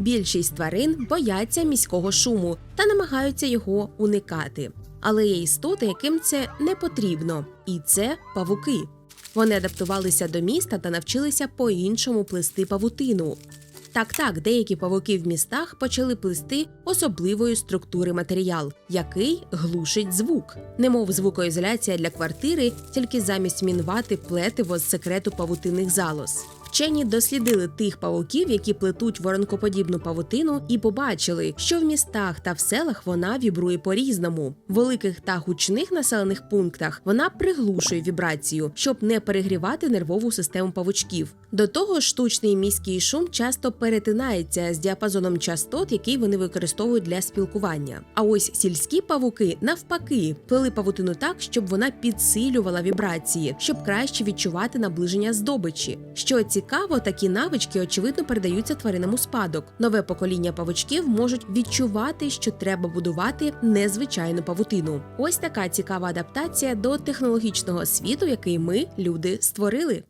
Більшість тварин бояться міського шуму та намагаються його уникати. Але є істоти, яким це не потрібно, і це павуки. Вони адаптувалися до міста та навчилися по-іншому плести павутину. Так, так, деякі павуки в містах почали плести особливої структури матеріал, який глушить звук, немов звукоізоляція для квартири, тільки замість мінвати плетиво з секрету павутинних залоз. Вчені дослідили тих павуків, які плетуть воронкоподібну павутину, і побачили, що в містах та в селах вона вібрує по-різному. В великих та гучних населених пунктах вона приглушує вібрацію, щоб не перегрівати нервову систему павучків. До того ж, штучний міський шум часто перетинається з діапазоном частот, який вони використовують для спілкування. А ось сільські павуки навпаки плели павутину так, щоб вона підсилювала вібрації, щоб краще відчувати наближення здобичі. Що цікаво, такі навички очевидно передаються тваринам у спадок. Нове покоління павучків можуть відчувати, що треба будувати незвичайну павутину. Ось така цікава адаптація до технологічного світу, який ми, люди, створили.